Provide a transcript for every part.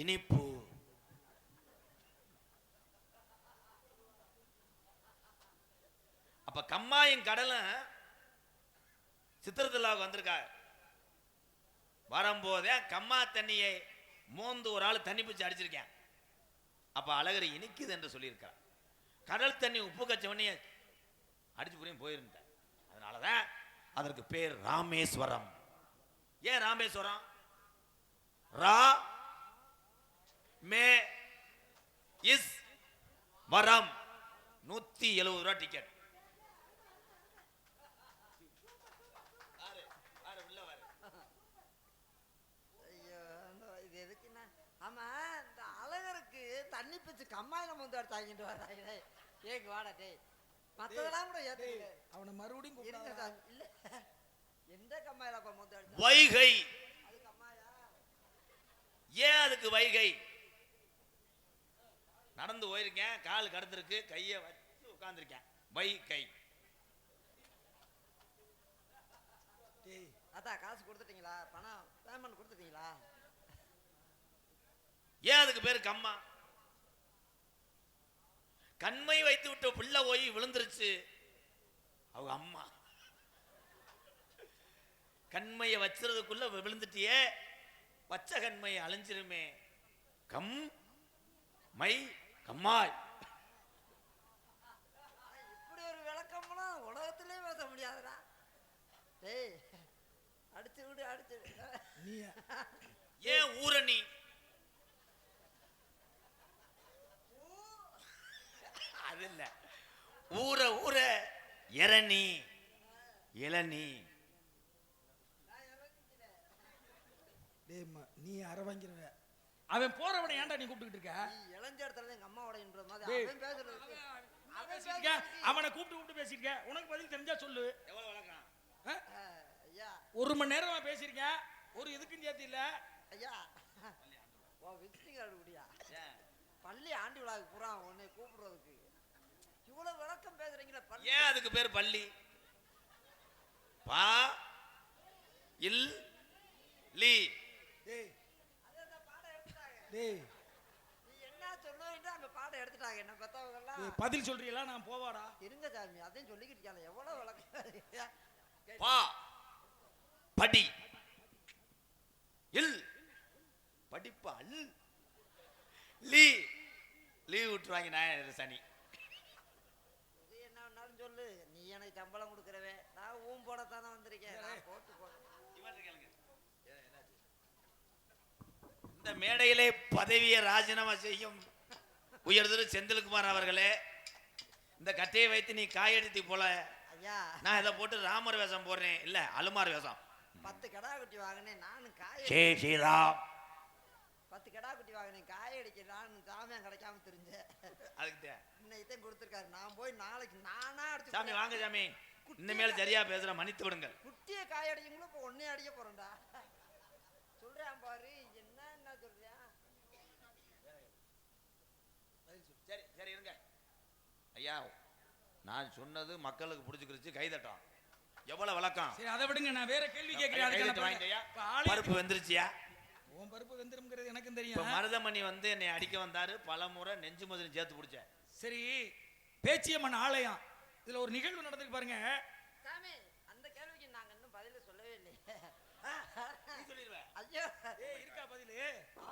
இனிப்பு. அப்ப கம்மாயின் கடலும் சித்திரத்திலாவுக்கு வந்திருக்கா வரும்போதே கம்மா தண்ணியை மோந்து ஒரு ஆள் தண்ணி பிடிச்சி அடிச்சிருக்கேன். அப்ப அழகர் இனிக்குது என்று சொல்லியிருக்கார் கடல் தண்ணி உப்பு கச்சவனே அடிச்சு புரியும் போயிருந்தேன் அதனாலதான் அதற்கு பேர் ராமேஸ்வரம். ஏன் ராமேஸ்வரம்? ரா மே இஸ் வரம். நூத்தி எழுபது ரூபா டிக்கெட் தண்ணி பிச்சு கம்மாயில முந்து எடுத்து வாங்கிட்டு வர்றாங்களே ஏங்க வாடா டேய். மத்ததெல்லாம் கூட ஏத்துக்கல அவனை மறுபடியும் இருங்க இல்ல எந்த கம்மாயில முந்து வைகை. அது கம்மாயா? ஏன் அதுக்கு வைகை? நடந்து போயிருக்கேன் கால் கடந்திருக்கு கையை வச்சு உட்கார்ந்திருக்கேன். வைகை டேய் அதான் காசு கொடுத்துட்டீங்களா? பணம் பேமெண்ட் கொடுத்துட்டீங்களா? ஏன் அதுக்கு பேர் கம்மா? கண்மை வைத்து விட்ட பிள்ளை போய் விழுந்துருச்சு. அவங்க அம்மா. கண்மையை வச்சுறதுக்குள்ள விழுந்துட்டியே. வச்ச கண்மை அழிஞ்சிருமே. கம் மை கம்மாய் இப்படி ஒரு விளக்கம்லாம் உலகத்திலே பேச முடியாதுடா. டேய் அடிச்சு விடு அடிச்சு விடு. நீ ஏன் ஊரணி அது இல்ல. ஊற ஊற இரணி இளநீ நீ. அரை அவன் போறவனை ஏன்டா நீ கூப்பிட்டுக்கிட்டு இருக்க? நீ இளைஞ்ச இடத்துல எங்க அம்மாவோட மாதிரி. டேய். அவன் பேசுறது அவன் கூப்பிட்டு கூப்பிட்டு பேசியிருக்க உனக்கு பதில் தெரிஞ்சா சொல்லு. எவ்வளவு வழக்கம் ஒரு மணி நேரமா பேசியிருக்கேன் ஒரு இதுக்கும் சேர்த்து இல்ல. ஐயா. ஓ விசிட்டிங் கார்டு குடியா பள்ளி ஆண்டு விழாவுக்கு பூரா உன்னை கூப்பிடுறதுக்கு. இவ்வளவு விளக்கம் பேசுறீங்களா பள்ளி. ஏன் அதுக்கு பேர் பள்ளி? பா இல் லீ. டேய் டேய், பதில் சொல்றீங்களா நான் போவாடா. இருங்க சாமி அதையும் சொல்லிக்கிட்டு எவ்வளவு விளக்கம் பா. படி. இல். படிப்பு அல். லீ. லீவ் விட்டுருவாங்க நான் சனி. இது என்ன வேணாலும் சொல்லு. நீ எனக்கு சம்பளம் கொடுக்குறவே நான் ஊம் போடத்தானே வந்திருக்கேன். நான் போட்டு போட இந்த மேடையிலே பதவியை ராஜினாமா செய்யும் உயர்திரு செந்தில்குமார் அவர்களே இந்த கட்டையை வைத்து நீ காயெடுத்து போல. ஐயா. நான் இதை போட்டு ராமர் வேஷம் போடுறேன். இல்ல அலுமார் வேஷம். பத்து கடா குட்டி வாங்கினேன் நானும் காய ஸ்ரீராம். பத்து கடா குட்டி வாங்கினேன் காய அடிக்க நானும் சாமியம் கிடைக்காம தெரிஞ்சேன். அதுக்கு இன்னைக்கு கொடுத்துருக்காரு. நான் போய் நாளைக்கு நானா அடிச்சு சாமி வாங்க சாமி. இனிமேல் சரியா பேசுற மன்னித்து விடுங்கள். குட்டியை காய அடிக்கங்களும் இப்போ ஒன்னே அடிக்க போறேன்டா சொல்றேன் பாரு என்ன என்ன சொல்றியா சரி சரி இருங்க ஐயா நான் சொன்னது மக்களுக்கு பிடிச்சிக்கிருச்சு கைதட்டம். எவ்வளவு விளக்கம்? சரி அதை விடுங்க நான் வேற கேள்வி கேட்கிறேன் பருப்பு வெந்துருச்சியா? உன் பருப்பு வெந்திரும்ங்கிறது எனக்கும் இப்ப தெரியும் மருதமணி வந்து என்னை அடிக்க வந்தாரு பல முறை நெஞ்சு முதல் சேர்த்து பிடிச்சேன். சரி பேச்சியம்மன் ஆலயம். இதுல ஒரு நிகழ்வு நடந்துக்கு பாருங்க. சாமி அந்த கேள்விக்கு நாங்க இன்னும் பதில சொல்லவே இல்லையே. நீ சொல்லிடுவேன் ஐயோ. ஏய் இருக்கா பதிலு?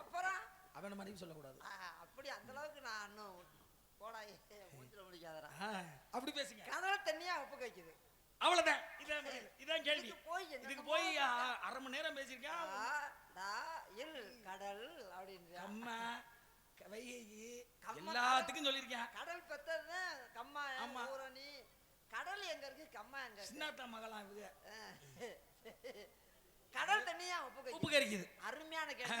அப்புறம்? அவன மனைவி சொல்லக்கூடாது. அப்படி அந்த அளவுக்கு நான் இன்னும் போடா மூஞ்சில முடிக்காதடா ஆ, அப்படி பேசுங்க. கடல் தண்ணியா உப்பு கைக்குது அவ்வளவுதான். இதான். இதான் கேள்வி. இதுக்கு போய் இதுக்கு போய் அரை மணி நேரம் பேசியிருக்கேன். கடல் அப்படின்றியா அம்மா வைகை எல்லாத்துக்கும் சொல்லியிருக்கேன். கடல் பெத்தது கம்மா ஆமா. ஊரணி. கடல் எங்க இருக்கு? கம்மா எங்க சின்னாத்தா மகளாம் இவங்க. கடல் தண்ணியா உப்பு உப்பு கறிக்குது அருமையான கேள்வி.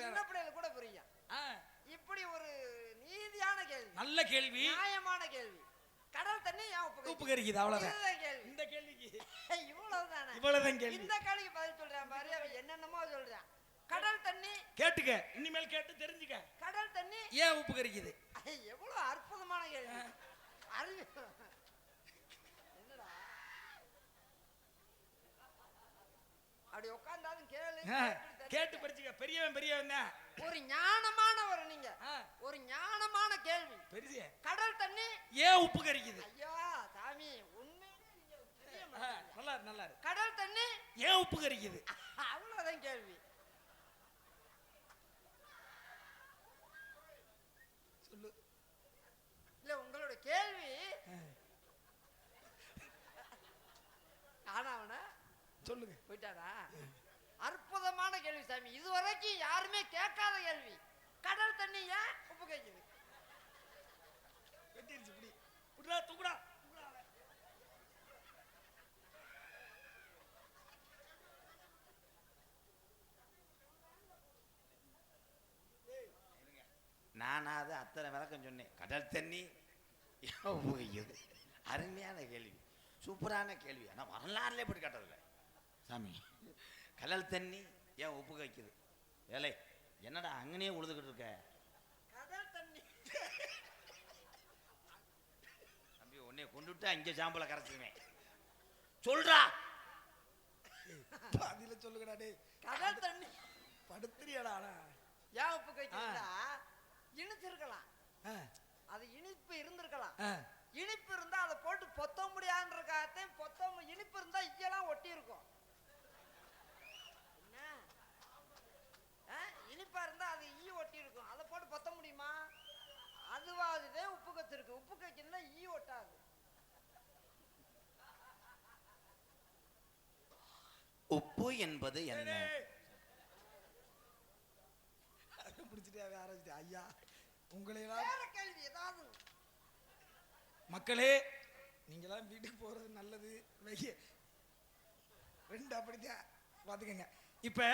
சின்ன பிள்ளைகளுக்கு கூட புரியும். இப்படி ஒரு நீதியான கேள்வி. நல்ல கேள்வி. நியாயமான கேள்வி. கடல் தண்ணி ஏன் உப்பு? கறிக்குது அவ்வளவுதான். கேள்வி. இந்த கேள்விக்கு. இவ்வளவுதானே? இவ்வளவுதான் கேள்வி. இந்த கேள்விக்கு பதில் சொல்றேன் பாரு அவன் என்னென்னமோ சொல்றான். கடல் தண்ணி கேட்டுக்க இனிமேல் கேட்டு தெரிஞ்சுக்க. கடல் தண்ணி ஏன் உப்பு கறிக்குது எவ்வளவு அற்புதமான கேள்வி. அறிவு. என்னடா? அப்படி உட்கார்ந்தாலும் கேளு கேட்டு படிச்சுக்க. பெரியவன் பெரியவன் தான். ஒரு ஞானமானவர் நீங்க. ஒரு ஞானமான கேள்வி. பெரிய கடல் தண்ணி. ஏன் உப்பு கரிக்குது? ஐயா சாமி உண்மையிலே. நல்லா நல்லா. கடல் தண்ணி. ஏன் உப்பு கரிக்குது? அவ்வளவுதான் கேள்வி. சொல்லு. இல்ல உங்களோட கேள்வி. ஆனா அவன? சொல்லுங்க. போயிட்டாரா? கேள்வி சாமி. இதுவரைக்கும் யாருமே கேட்காத கேள்வி. கடல் தண்ணி ஏன் உப்பு கைக்குது வெட்டிருச்சு இப்படி. விட்றா தூக்குடா. நானாவது அத்தனை விளக்கம் சொன்னேன். கடல் தண்ணி ஏன் உபயோகிக்குது? அருமையான கேள்வி. சூப்பரான கேள்வி. ஆனால் வரலாறுல இப்படி கேட்டதில்ல. சாமி கடல் தண்ணி ஏன் உப்பு வைக்குது ஏலே என்னடா அங்கனே உழுதுகிட்டு இருக்க? கடல் தண்ணி. தம்பி உன்னைய கொண்டு விட்டு அங்கே சாம்பலை கரைச்சிருவேன். சொல்றா. பாதியில சொல்லுங்கடா டேய். கடல் தண்ணி. படுத்துறியாடா ஏன் உப்பு கைக்குதுன்னா இனிச்சிருக்கலாம். அது இனிப்பு இருந்திருக்கலாம். இனிப்பு இருந்தா அதை போட்டு பொத்த முடியாதுன்றக்காகத்தே பொத்த மு- இனிப்பு இருந்தா ஈயெல்லாம் ஒட்டி இருக்கும் என்ன ஆ, இனிப்பா இருந்தா அது ஈ ஒட்டி இருக்கும் அதை போட்டு பொத்த முடியுமா அதுவாதுதே உப்பு கச்சிருந்தா ஈ ஒட்டாது. உப்பு என்பது என்ன? டேய். அதை பிடிச்சிட்டே அவன் ஆரம்பிச்சிட்டே ஐயா உங்களையெல்லாம் வேற கேள்வி ஏதாவது? மக்களே நீங்களாம் வீட்டுக்கு போறது நல்லது. வைய ரெண்டு அப்படித்தான். பார்த்துக்கங்க. இப்போ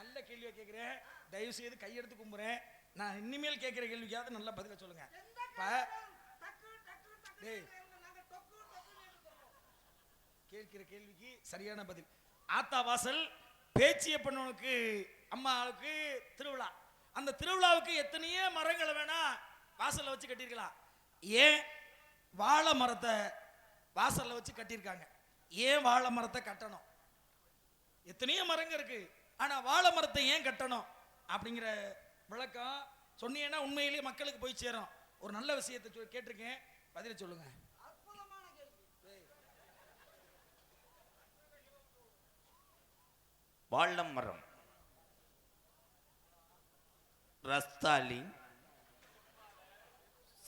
நல்ல கேள்வியை கேட்குறேன் தயவு செய்து கையெடுத்து கும்புறேன். நான் இனிமேல் கேட்குற கேள்விக்காவது நல்ல பதிலை சொல்லுங்க. கேட்கிற கேள்விக்கு சரியான பதில். ஆத்தா வாசல் பேச்சியப்பனுக்கு அம்மாவுக்கு திருவிழா. அந்த திருவிழாவுக்கு எத்தனையோ மரங்களை வேணா வாசல்ல வச்சு கட்டியிருக்கலாம். ஏன் வாழை மரத்தை வாசல்ல வச்சு கட்டியிருக்காங்க? ஏன் வாழை மரத்தை கட்டணும்? எத்தனையோ மரங்க இருக்கு. ஆனால் வாழை மரத்தை ஏன் கட்டணும்? அப்படிங்கிற விளக்கம் சொன்னீங்கன்னா உண்மையிலேயே மக்களுக்கு போய் சேரும். ஒரு நல்ல விஷயத்தை கேட்டிருக்கேன். பதில சொல்லுங்கள் அற்புதமான கேள்வி வாழம் மரம். ரஸ்தாலி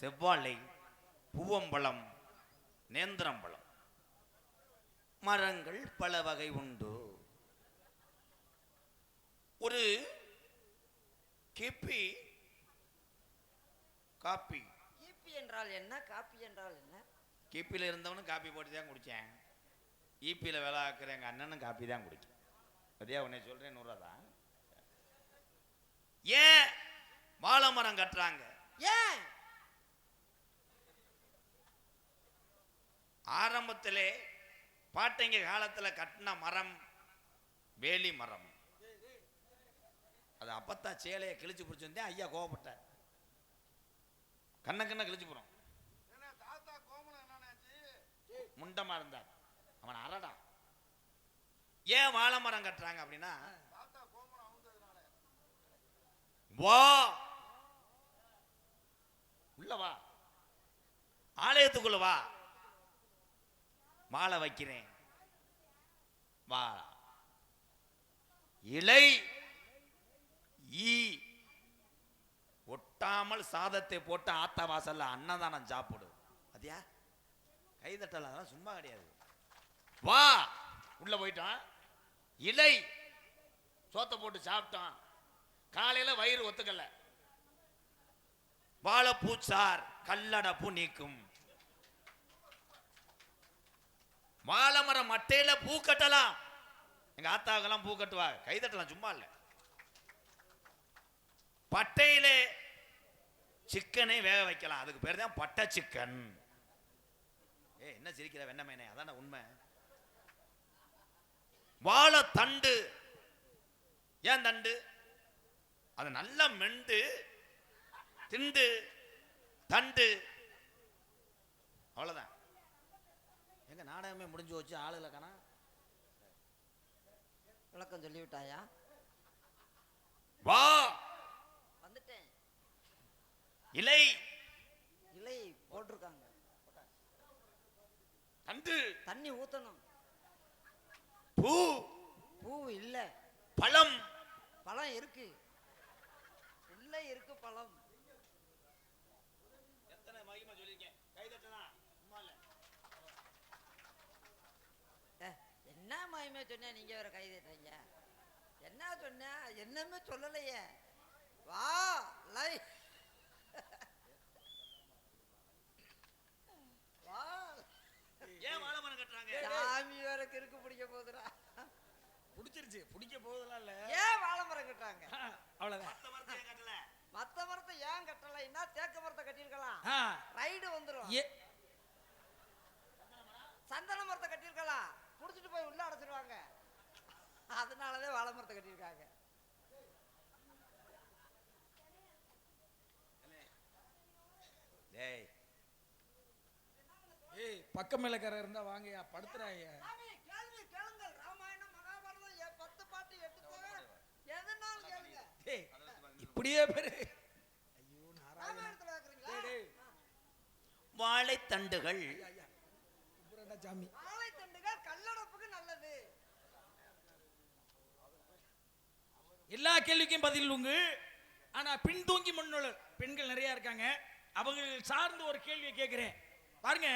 செவ்வாழை பூவம்பழம் நேந்திரம்பழம். மரங்கள் பல வகை உண்டு. ஒரு கிப்பி காப்பி. கிபி என்றால் என்ன? காப்பி என்றால் என்ன? கிப்பியில் இருந்தவனும் காப்பி போட்டு தான் குடித்தேன் ஈபியில் வேலை ஆக்குற எங்கள் அண்ணனும் காப்பி தான் குடிக்கும். சரியா உன்னை சொல்கிறேன் நூறுரூவா தான் ஏன் வாழை மரம் கட்டுறாங்க? ஏன்? ஆரம்பத்திலே பாட்டைங்க காலத்தில் கட்டின மரம் வேலி மரம். அது அப்பத்தா சேலையை கிழிச்சு பிடிச்சிருந்தேன் ஐயா கோவப்பட்டார். கண்ண கண்ண கிழிச்சு போறோம். முண்டமா இருந்தார் அவன் அரடா. ஏன் வாழை மரம் கட்டுறாங்க அப்படின்னா? வா. உள்ள வா. ஆலயத்துக்குள்ள வா. மாலை வைக்கிறேன். வா. இலை ஈ. ஒட்டாமல் சாதத்தை போட்டு ஆத்தா வாசல்ல அன்னதானம் சாப்பிடு. அதியா கைதட்டல அதெல்லாம் சும்மா கிடையாது. வா. உள்ள போயிட்டான் இலை. சோத்தை போட்டு சாப்பிட்டான். காலையில வயிறு ஒத்துக்கல. வாழைப்பூச்சார் கல்லடப்பு நீக்கும். வாழைமரம் மட்டையில பூ கட்டலாம். எங்க ஆத்தாவுக்கெல்லாம் பூ கட்டுவா கை தட்டலாம் சும்மா இல்ல. பட்டையிலே சிக்கனை வேக வைக்கலாம். அதுக்கு பேர் தான் பட்டை சிக்கன். ஏ என்ன சிரிக்கிற வெண்ணமேனே அதான உண்மை வாழை தண்டு ஏன் தண்டு? அது நல்லா மெண்டு திண்டு தண்டு. அவ்வளவுதான். எங்க நாடகமே முடிஞ்சு வச்சு ஆளுகளை காணா. விளக்கம் சொல்லிவிட்டாயா வா. வந்துட்டேன். இலை. இலை போட்டிருக்காங்க. தண்டு. தண்ணி ஊத்தணும். பூ. பூ இல்ல. பழம். பழம் இருக்கு. உள்ள இருக்கு பழம். எத்தனை மகிமா சொல்லியிருக்கேன்? கை தட்டனா? சும்மா இல்ல. ஏ, என்ன மகிமை சொன்ன? நீங்க வேற கை தட்டுறீங்க. என்ன சொன்ன? என்னமே சொல்லலையே. வா லை. வா. ஏன் வாழை மரம் கட்டுறாங்க? சாமி வேற கிறுக்கு பிடிக்க போகுதுடா. பிடிச்சிருச்சு. பிடிக்க போவதெல்லாம் இல்ல. ஏன் வாழை மரம் கட்டுறாங்க? அவ்வளவுதான். மத்த மரத்தை ஏன் கட்டலைன்னா தேக்க மரத்தை கட்டியிருக்கலாம். ஆ, ரைடு வந்துரும். ஏ. சந்தன மரத்தை கட்டியிருக்கலாம். புடிச்சிட்டு போய் உள்ள அடைச்சிருவாங்க. அதனாலதான் வாழை மரத்தை கட்டியிருக்காங்க. டேய். ஏய் பக்கம் மேலக்காரர் இருந்தா வாங்கயா படுத்துறாங்க இப்படியே பேரு. வாழைத்தண்டுகள். சாமி எல்லா கேள்விக்கும் பதில் உங்க ஆனா பின்தூங்கி முன்னுள்ள பெண்கள் நிறைய இருக்காங்க. அவங்க சார்ந்த ஒரு கேள்வியை கேட்கிறேன். பாருங்க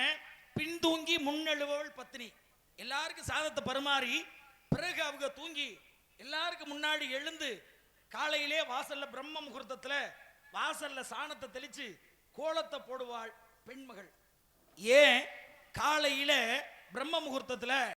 பின்தூங்கி முன்னெழுபவள் பத்தினி. எல்லாருக்கும் சாதத்தை பரிமாறி பிறகு அவங்க தூங்கி எல்லாருக்கும் முன்னாடி எழுந்து காலையிலே வாசல்ல பிரம்ம முகூர்த்தத்துல வாசல்ல சாணத்தை தெளிச்சு கோலத்தை போடுவாள் பெண்மகள். ஏன்? காலையில பிரம்ம முகூர்த்தத்துல